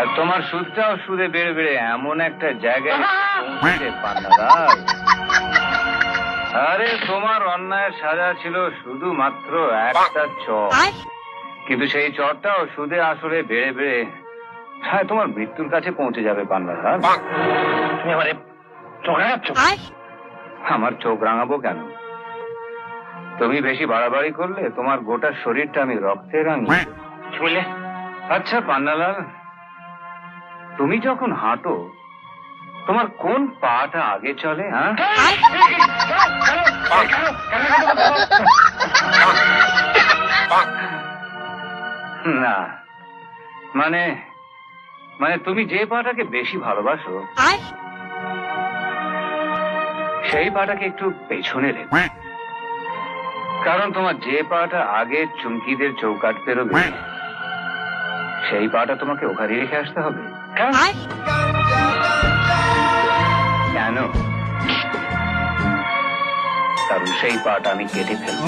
আর তোমার সুদটাও সুদে বেড়ে বেড়ে এমন একটা জায়গায় পান্নাদার আরে তোমার অন্যায়ের সাজা ছিল শুধুমাত্র একটা চর। কিন্তু সেই চরটাও সুদে আসলে বেড়ে বেড়ে হ্যাঁ তোমার মৃত্যুর কাছে পৌঁছে যাবে পান্নাদার তুমি চোখ আমার চোখ রাঙাবো কেন? তুমি বেশি বাড়াবাড়ি করলে তোমার গোটা শরীরটা আমি রক্তে দেব। আচ্ছা পান্নালাল তুমি যখন হাঁটো তোমার কোন পাটা আগে চলে হ্যাঁ না মানে মানে তুমি যে পাটাকে বেশি ভালোবাসো সেই পাটাকে একটু পেছনে রেখো। কারণ তোমার যে পাটা আগে চুমকিদের চৌকাট পেরোবে সেই পাটা তোমাকে ওখানে রেখে আসতে হবে। কেন? কারণ সেই পাটা আমি কেটে ফেলব।